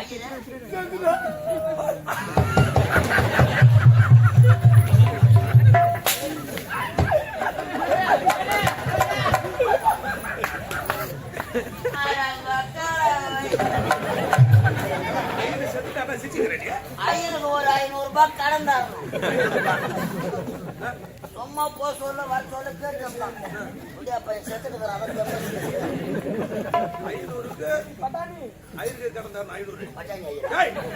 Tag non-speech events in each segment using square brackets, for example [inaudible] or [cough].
ஐயரே செத்துட்டா ஐயனுக்கு ஒரு ஐநூறு ரூபாய் கடன் தரணும் சும்மா போ சொல்ல வர சொல்ல முடியா பையன் செத்துக்கிறான் ஐநூறுக்கு ஐநூறு கடந்தாரு ஐநூறு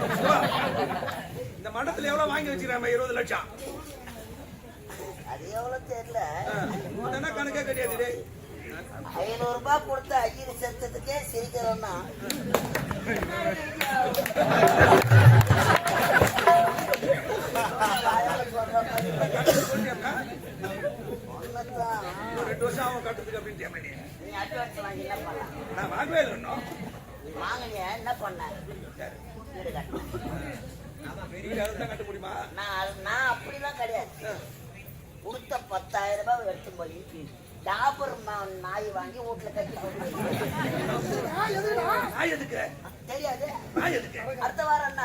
இந்த மண்டத்துல எவ்வளவு வாங்கி வச்சிருக்காம இருபது லட்சம். அது எவ்வளவு தெரியல. என்ன கணக்கே கிடையாது டேய். ஐநூறு ரூபாய் கொடுத்த ஐயர் செத்ததுக்கே சிரிக்கிறோம்னா [laughs] ரெண்டு வருஷம் அவன் கட்டுறதுக்கு அப்படின்னு நான் வாங்கவே இல்லை இன்னும் என்ன பண்ண கட்ட முடியுமா நான் நான் அப்படிலாம் கிடையாது கொடுத்த பத்தாயிரம் ரூபாய் எடுத்து போய் டாபர் நாய் வாங்கி வீட்டுல கட்டி போட்டு தெரியாது அடுத்த வாரம் என்ன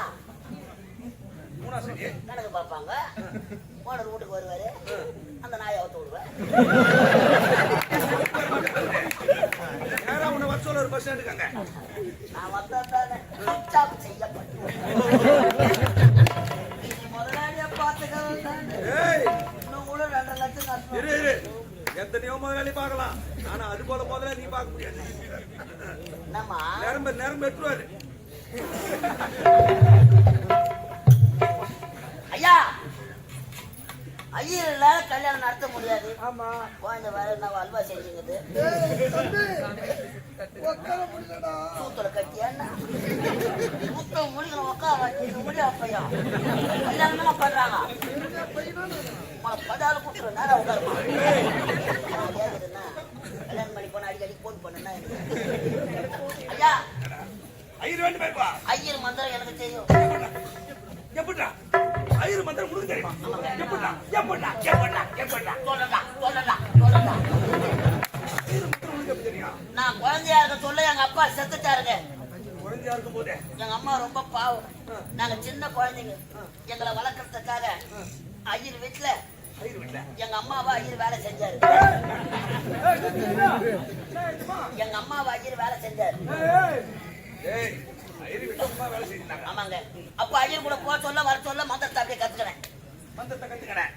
கணக்கு பார்ப்பாங்க. ஓனர் வீட்டுக்கு வருவாரு. அந்த நாயை அவுத்து விடுவேன் நான் செய்யப்பட்டேன் நீ முதலாளியா பார்த்துக்க ஏய்! இன்னும் கூட ரெண்டரை லட்சம் கட்டணும். இரு இரு. எத்தனையோ முதலாளி பார்க்கலாம். ஆனா அது போல முதலாளி நீ பார்க்க முடியாது. என்னம்மா? நேரம் பெ- ஐயர் கல்யாணம் நடத்த முடியாது. ஆமா. குழந்தை வேற என்ன அல்வா முடியலடா. சூத்துல கட்டி என்ன? முத்தம் முடிக்கிற வச்சு முடியா பையன் கல்யாணம் தானே பண்றாங்க பதால கூட்டுற நேரம் உட்காருமா நான் கல்யாணம் பண்ணி போன அடிக்கடி போன் பண்ணுன்னா ஐயா ஐயர் வேண்டு போயிருப்பா ஐயர் மந்திரம் எனக்கு தெரியும். எப்படிடா? தெரியுமா எப்படா எப்படா சொல்லடா சொல்லடா சொல்லடா நான் குழந்தையா இருக்க சொல்ல எங்க அப்பா செத்துட்டாருங்க. குழந்தையா இருக்கும் எங்க அம்மா ரொம்ப பாவம். நாங்க சின்ன குழந்தைங்க. எங்களை வளர்க்கறதுக்காக ஐயர் வீட்டுல எங்க அம்மாவா ஐயர் வேலை செஞ்சாரு. எங்க அம்மாவா ஐயர் வேலை செஞ்சாரு. ஆமாங்க. அப்ப ஐயர் கூட போக சொல்ல வர சொல்ல மந்திரத்தை அப்படியே கத்துக்கிறேன். மந்திரத்தை கத்துக்கிறேன்.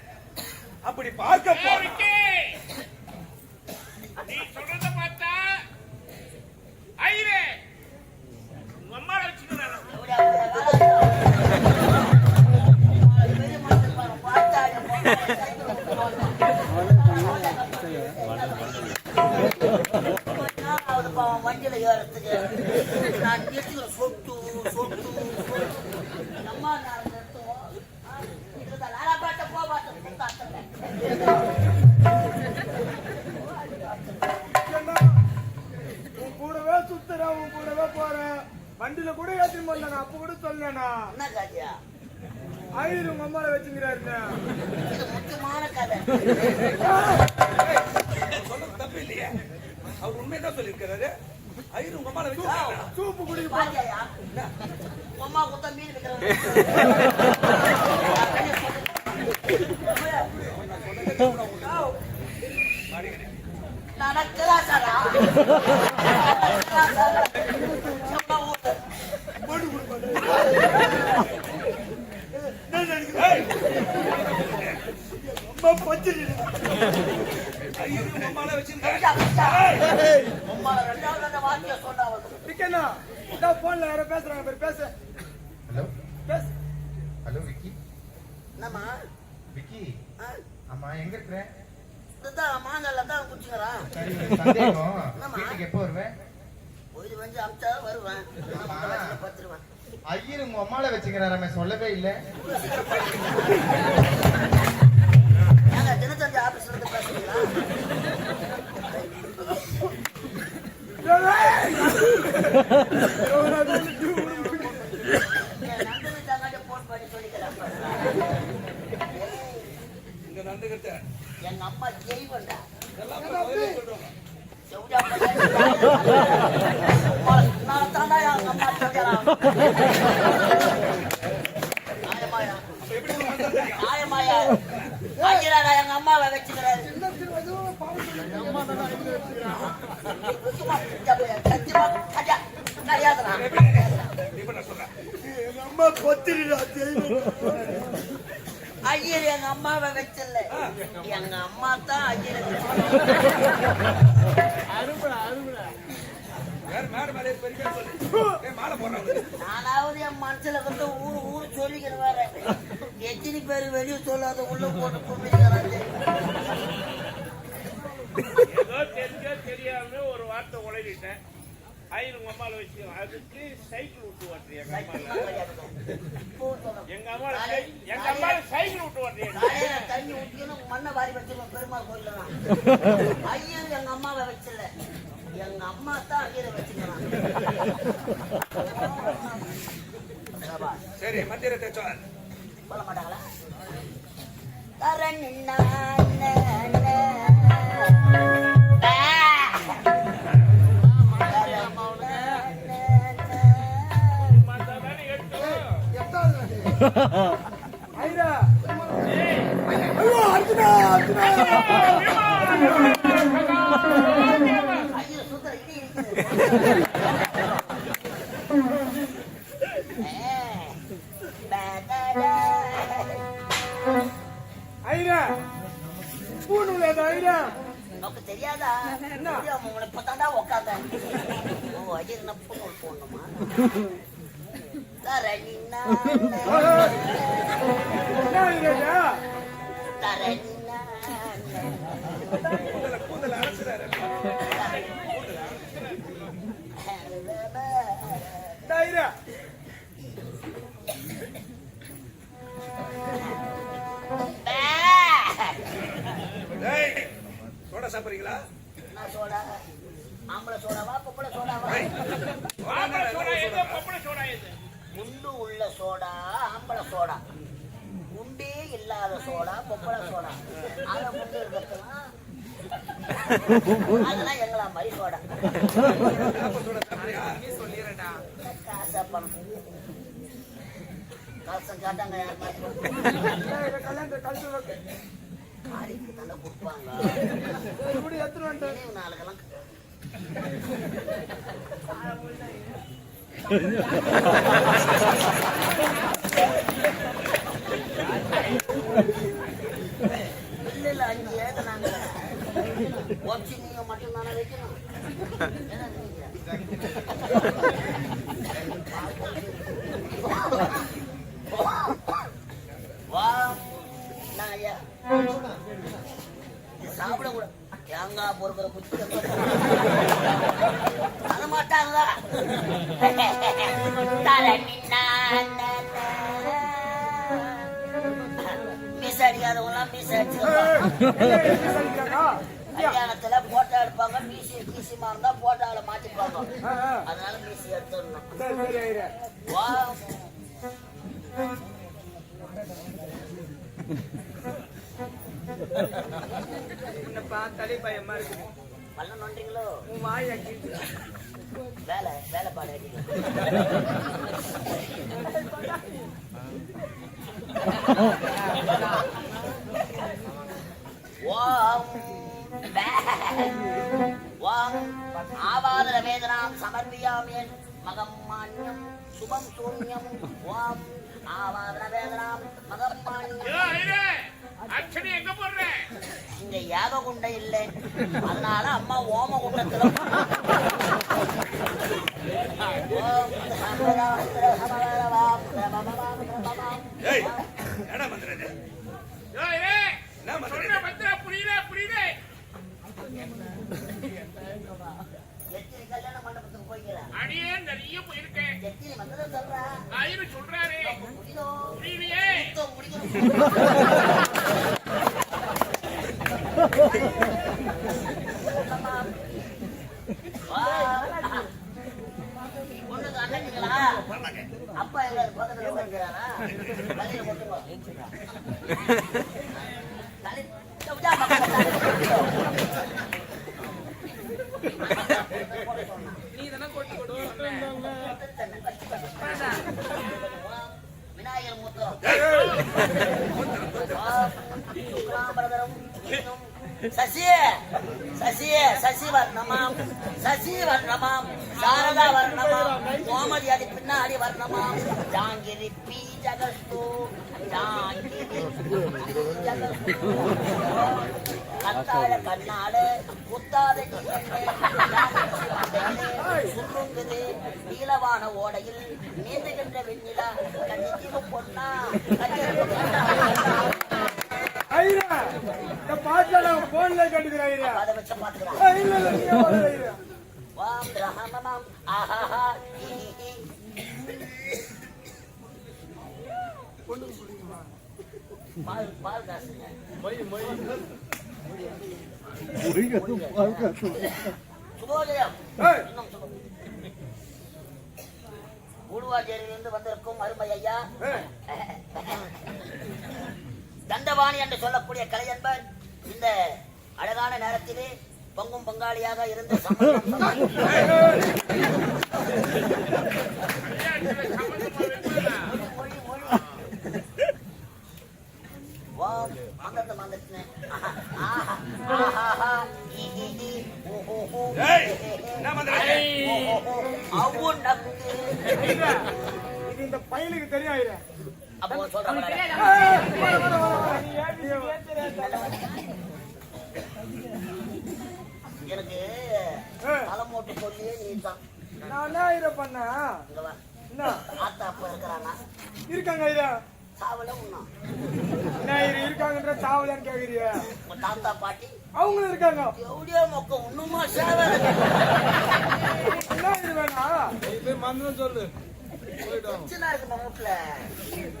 அப்படி பார்க்க விக்கி! நீ சொல்றத பார்த்தா கதை தப்பு இல்லையே அவர் உண்மையதான் சொல்லியிருக்கிறாரு ஐயர் உங்க வச்சு சூப்பு அம்மா மீன் நடக்கிறா சாரா நடக்கிறா சாரா சும்மா ஊத்து ஐயர் உங்க அம்மாவை வச்சிருக்காரு ஐயா, ஐயா. உம்மால ரெண்டாவது அந்த வார்த்தையை சொன்னா வந்து விக்கண்ணா நான் போன்ல யாரோ பேசுறாங்க பேர் பேச ஹலோ பேச ஹலோ விக்கி என்னம்மா விக்கி ஆ? ஆமா எங்க இருக்கிற மாங்கல்ல தான் குடிச்சுக்கிறான் எப்போ வருவேன் ஒரு வண்டி அமிச்சா வருவேன் பத்து ஐயர் உங்க அம்மால வச்சுக்கிறாராமே சொல்லவே இல்லை [laughs] [laughs] எங்க அம்மா செவ்ஜா நான் தாண்டா எங்க அம்மா நியாயமாயா அப்ப எப்படி உனக்கு வந்தா தெரியும் நியாயமாயா ஐயரா எங்க அம்மாவை வச்சுக்கிறாரு சும்மா சத்தியமா ஐயா கிடையாதுடா இப்ப நான் சொல்றேன் எங்க அம்மா கொத்திரிடா தெய்வம் ஐயர் எங்க அம்மாவை வச்சல எங்க அம்மா தான் ஐயரை வேற மேட என் மனசுல வந்து ஊரு ஊரு சொல்லிக்கிறேன் வேற எத்தனை பேர் வெளியே சொல்லாத உள்ள போட்டு கும்பிடுறாங்க தெரிஞ்சோ தெரியாம ஒரு வார்த்தை உளறிட்டேன். ஐயர் உங்க அம்மால வச்சு அதுக்கு சைக்கிள் விட்டு ஓட்டுறீங்க எங்க அம்மால? எங்க அம்மால சை- எங்க அம்மால சைக்கிள் விட்டு ஓட்டுறீங்க தண்ணி ஊற்றிக்கணும் மண்ணை வாரி வச்சிருக்கோம் பெருமாள் கோயில்ல தான் ஐயர் எங்க அம்மாவை வச்சல எங்க அம்மா தான் ஐயரை வச்சுக்கிறான். சரி மத்தியரத்தை சொல். சொல்ல மாட்டாங்களா? தரணின்னா பார்த்தா ஐயா ஐயோ அர்ஜுனா உனக்கு தெரியாதா என்ன உங்களை இப்பதான்டா உக்காந்தேன் ஓ அஜய் என்ன பூணூல் போடணுமா சோடா சாப்பிடுறீங்களா சோடா ஆம்பளை சோடாவா பொம்பளை சோடாவா குண்டு உள்ள சோடா. ஆம்பளை சோடா குண்டே இல்லாத சோடா பொம்பளை சோடா அத குண்டு இருக்கிறதுலாம் அதெல்லாம் எங்களா மாதிரி சோடா ஆப்ப சோடா சாப்பிடுறியா காசா பணம் காசம் காட்டாங்க யார் மாதிரி கல்யாணத்தை கழிச்சு வைக்க. காரிக்கு தானே கொடுப்பாங்க ஏய், இப்படி எடுத்துட்டு வந்துட்டேன் நினைவு நாளுக்கெல்லாம் இல்ல அஞ்சு ஏத்துனாங்க நீங்க மட்டும் தானே வைக்கணும் என்ன நீங்க? வா நாயா சாப்பிட கூட தேங்காய் பொறுக்கிற குச்சி அது மாட்டாங்களா மிஸ் அடிக்காதவங்களாம் மிஸ் சொல்லிக்கிறாங்க? கல்யாணத்துல போட்டோ எடுப்பாங்க மீசி மீசிமா இருந்தா போட்டோல மாத்திப்பாங்க ஆ, ஆ. அதனால மீசி எடுத்துடணும் என்னப்பா தலை பயமா இருக்கு. பல்ல நோண்டீங்களோ? உன் வாய் வேலை வேலை பாடு ஆவாதர வேதனாம் சமர்ப்பியாமேன். மகம் மான்யம் சுபம் சூன்யம். ஓம். இங்க யாக குண்டை இல்லை. அதனால அம்மா ஓம குண்டத்துல என்ன சொன்ன பத்திரா புரியல புரியல எத்தனை கல்யாண மண்டபத்துக்கு போய்க்கிறேன் அடியே நிறைய போயிருக்கேன் எத்தனை மந்திரம் சொல்றா ஐயரு சொல்றாரு. புரியலையே அப்பா எங்க பக்கத்துல உட்காந்துக்கிறாரா வழியில கொண்டு போ. சுக்லாம்பரதரம் இன்னும் சசி சசி சசி வர்ணமாம் சசி வர்ணமாம் சாரதா வர்ணமாம் கோமதி அடி பின்னாடி வர்ணமாம் ஜாங்கிரி பி ஜகஸ்து. ஜாங்கிரி கத்தாழ கண்ணாடு சுருங்குது நீலவான ஓடையில் நீந்துகின்ற வெண்ணிலா கண்ணிக்கு பொண்ணா கண்ணிக்கு பொண்ணா ஐயா இந்த பாட்டுல நான் போன்ல கேட்டுக்கிறேன் ஐயா. அதை வச்சு பாத்துக்கலாம் ஏய், இல்ல இல்ல நீங்க பாடுங்க ஐயா. வாம் ரஹமமம். ஆஹாஹா ஹி பால் பால் காசுங்க. சுபோதயம் ஏய், இன்னும் வந்திருக்கும் அருமை ஐயா ஏய், என்று சொல்லக்கூடிய கலையன்பர் இந்த அழகான நேரத்திலே பங்கும் பங்காளியாக இருந்து இது இந்த பையனுக்கு தெரியும் ஐயா அப்போ சொல்றேன் ஏய், வர, எனக்கு ஏய், தலைமோட்டு சொல்லியே நீ தான் நான் என்ன ஐயா பண்ணேன் இங்க என்ன ஆத்தா அப்ப இருக்கிறானா இருக்காங்க ஐயா சாவல உண்ணா என்ன இருக்காங்கன்ற சாவலன்னு கேக்குறியா உங்க தாத்தா பாட்டி அவங்களும் இருக்காங்க. எவ்வளோ மொக்க ஒண்ணுமா சேவை? என்ன இது வேணா. டென்ஷனா இருக்கு நம்ம வீட்டுல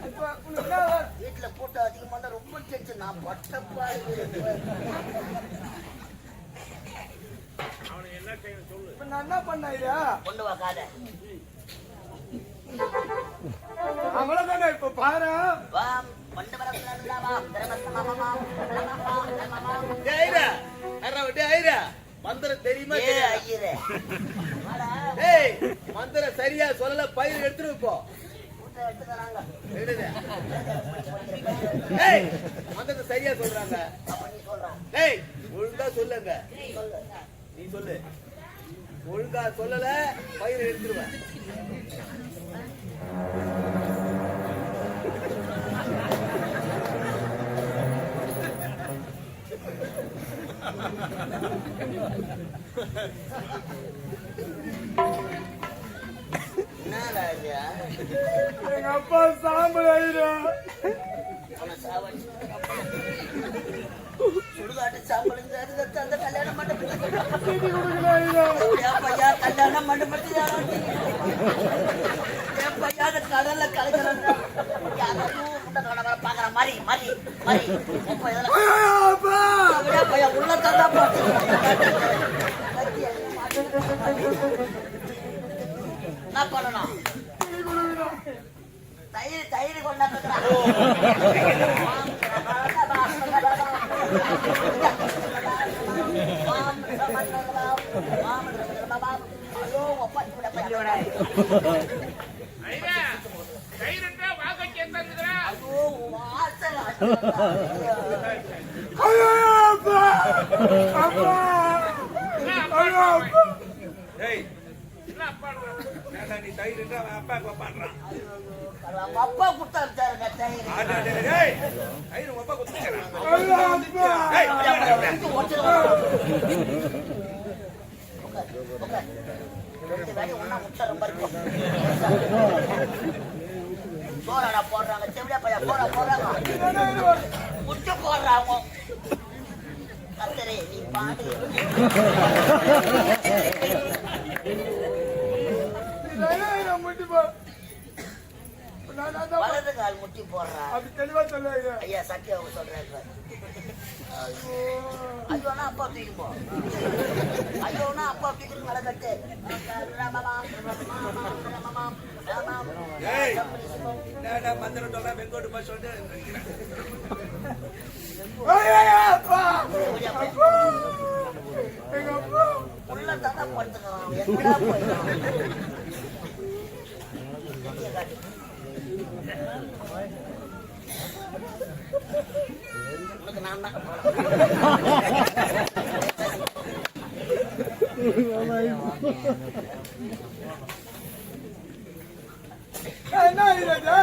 இப்ப உனக்கு என்ன? வேணும்? வீட்டுல கூட்டம் அதிகமா இருந்தா ரொம்ப டென்ஷன் நான் பட்டப்பா சொல்லு. இப்ப நான் என்ன பண்ண ஐயா கொண்டு வா காதை. அவ்வளவுதானே இப்ப பாரு. மந்திரம் தெரியுமா ஏ தெரியாதா? ஐயரே. வாடா டேய் மந்திரம் சரியா சொல்லல பயிர் எடுத்துட்டு போ. மந்திரத்தை சரியா சொல்றாங்க. டேய் ஒழுங்கா சொல்லுங்க. சொல்லு நீ சொல்லு. ஒழுங்கா சொல்லல பயிர் எடுத்துருவேன். எங்க அப்பா சாம்பல் ஆயிரும் அவனை சாவடிச்சு சுடுகாட்டு சாம்பலுங்க அந்த கல்யாண மண்டபத்துக்கு சீட்டி பையா கல்யாண என் பையா கடல்ல கலக்கிறாங்க கடை வர பாக்குற மாதிரி மாதிரி மாதிரி அப்ப [laughs] இதெல்லாம் ஐயா, அப்பா! அப்படியா பையா உள்ள தந்தா போட்டு என்ன பண்ணணும்? தயிர் தயிர் கொண்டாந்துக்கிறான் [laughs] [laughs] ஐயா கைரண்டா வாங்க கேட்டாந்துக்கிறா ஐயா, அப்பா அப்பா ஐயா, அப்பா ஏய் என்ன அப்பா ஏன்டா நீ தயிர் அவன் அப்பாக்கு வைப்பான்றான் அப்பா கொடுத்தாருங்க தயிர் அப்பா கொடுத்துருக்கான் ஐயா, அப்பா ஏய், அப்படியே, சோறாடா போடுறாங்க செவிலியா பையா போறா வேணும்? முட்டை போடுறாங்க. கத்தரே நீ பாடு. வலது கால் முட்டி போடுறா. அப்படி தெளிவா சொல்லு ஐயா ஐயா சத்தியம் சொல்றாரு ஐயோனா அப்பா தூக்கி போ ஐயோனா அப்பா தூக்கி மலை கட்டு ரமமாம், ரமமாம், ரமமாம், ரமமாம். ஏய். என்னடா மந்திரம் சொல்றா வெங்கோட்டு பஸ் சொல்லிட்டு ஐயா, ஐயா, அப்பா அப்பா எங்க அப்பா உள்ள தாத்தா படுத்துக்கிறான் எங்கடா போயிடும் நான் தான் ஏய், என்ன ஆயிடுதா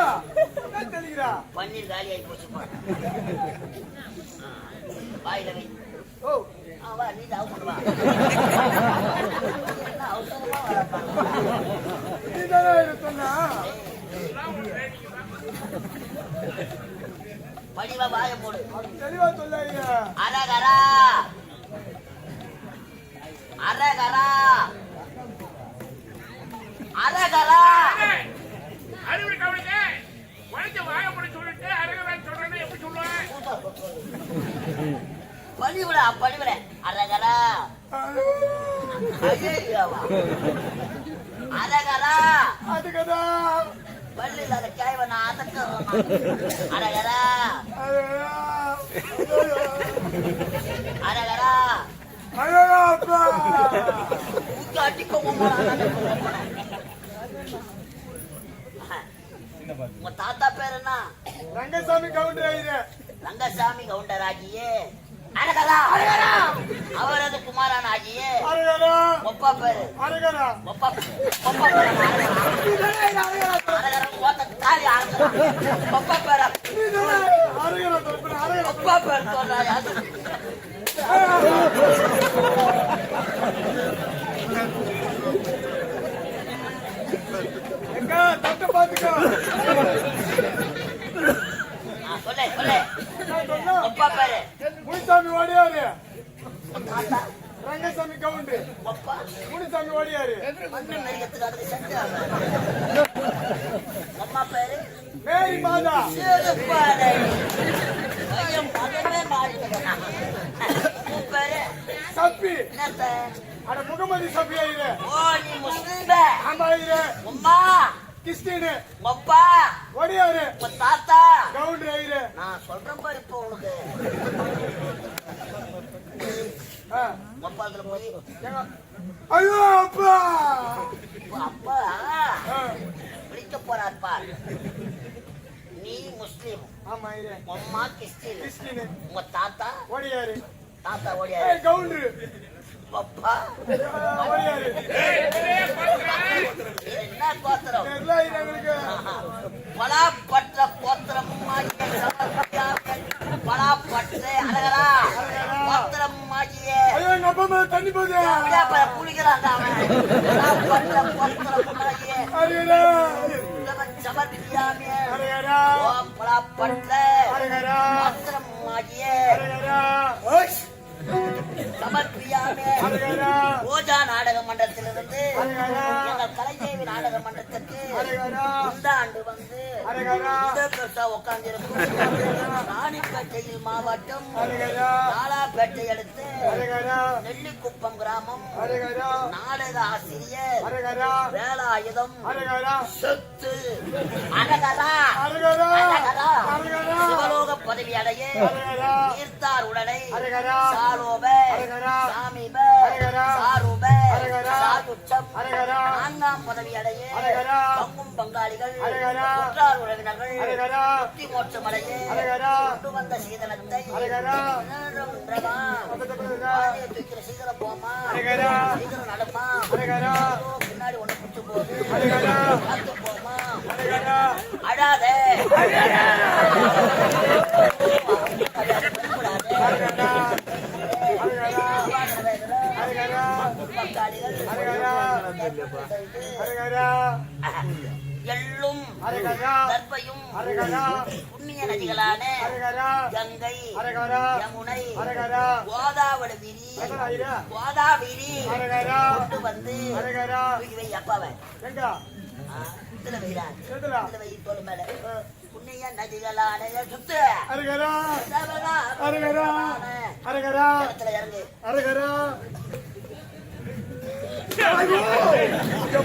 என்ன தெளிக்கிறா பன்னீர் காலி ஆகி போச்சு வாயில வை ஓ நீ தான் நீ சொன்னா வாய போடு. தெளிவா அரகரா. அரகரா. அரகரா. அறிவுரை கவனிக்க உழைச்ச வாய முடி சொல்லிட்டு அரகதான் சொல்றேன்னு எப்படி சொல்லுவேன் படிவிடா படிவிட அரகரா. ஐயையோவா. அரகரா. அதுக்குதான் பள்ளி இல்லாத கேவ நான் அதக்க அரகரா அரகரா உங்க தாத்தா பேர் என்ன? ரங்கசாமி கவுண்டர் ஆயிரு ரங்கசாமி கவுண்டராகியே அரகரா அரகரா அவரது குமாரன் ஆகியே. ஒப்பா பேரு. ஒப்பா ஒப்பா ஒப்பா பேரு. அரகரா தரப்பு அரகரா எங்க தட்ட பாத்துக்கோ சொல்லு சொல்லு பேரு முனிசாமி ரங்கசாமி முனிசாமி அம்மா பேரு மேரி மாதா சேதுப்பாறை ஐயம் மகனே மாறிட்டா உன் பேரு சப்பி என்னத்த அட முகமதி சப்பி ஆயிரு. ஓ நீ முஸ்லீம் ஆமா ஆயிரு உம்மா கிறிஸ்டினு. ஒப்பா ஓடியாரு உன் தாத்தா கவுண்டர் ஆயிரு. நான் சொல்றேன் பாரு இப்போ உனக்கு ஆ, ஒப்பாத்துல போய் எங்க- ஐயோ அப்பா. உன் அப்பா ஆ, பிடிக்க போறார் பார் நீ முஸ்லீம் ஆமா ஆயிரு உம்மா கிறிஸ்டின் கிறிஸ்டினு உங்க தாத்தா ஓடியாரு தாத்தா ஓடியாரு ஏய் கவுண்டர் அப்பா ஓடியாரு என்ன கோத்திரம் தெரியல எங்களுக்கு பலாப்பற்ற கோத்திரம் பலாப்பற்ற அழகரா கோத்திரம் ஆகிய ஐயோ எங்க அப்பா மேல தண்ணி போகுது குளிக்கிறான் அவன் பலாப்பற்ற கோத்திரம் ஆகிய அரகரா ஓம் பலாப்பற்ற. சமர்ப்பியாமிய அரகரா ரோஜா நாடக மன்றத்திலிருந்து எங்கள் கலைஞேவி நாடக மன்றத்துக்கு அரகரா இந்த ஆண்டு வந்து உட்கார்ந்திருக்கும். ராணிப்பேட்டையில் மாவட்டம் நாலாப்பேட்டை அடுத்து நெல்லிக்குப்பம் கிராமம் நாடக ஆசிரியர் வேலாயுதம் சொத்து அழகரா சிவலோக பதவி அடைய தீர்த்தார் உடலை சாலோப சாமிப நான்காம் பதவி அடைய பங்கும் பங்காளிகள் உற்றார் உறவினர்கள் மோட்சம் அடைய கொண்டு வந்த சீதனத்தை சீக்கிரம் போமா சீக்கிரம் நடமா பின்னாடி ஒண்ணு குத்து பார்த்து போமா அழாதே அரகரா அரகரா அரகரா எள்ளும் அரகரா புண்ணிய நதிகளான கங்கை அரகரா யமுனை அரகரா கோதாவரி கொண்டு வந்து வை அப்பாவை எங்க ஆ, இதுல வைடா. எதுலா இதுல வை தோல் மேல. புண்ணிய நதிகளான சுத்து. அரகரா அரகரா அரகரா அரகரா ஏய், ஏய், விக்க. ஏய், அட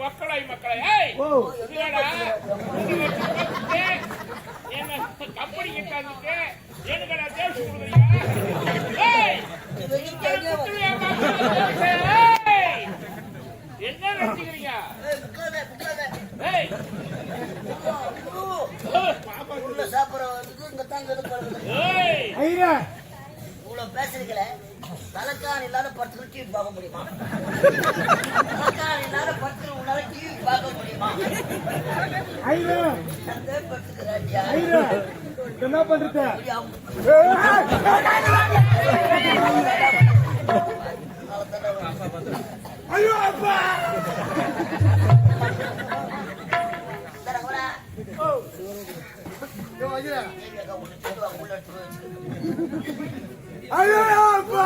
மக்களை மக்களை என்ன கம்பெனி கொடுக்குறீங்க ஏய் இத்தனை குத்துவியா பார்க்கறீங்க? ஏய், என்ன நினைச்சுக்கிறீங்க சாப்பிடுறதுக்கு இங்க ஏய் ஐயா இவ்வளவு பேசுறீங்களே தலைக்கான் இல்லாத படத்துல டிவி பார்க்க முடியுமா? தலைக்கான் இல்லாத படத்துல உன்னால டிவி பார்க்க முடியுமா? ஐயா! அந்த படுத்துக்கிறாண்டியா ஐயா! என்ன பண்றது? ஐயோ அப்பா! ஐயோ அப்பா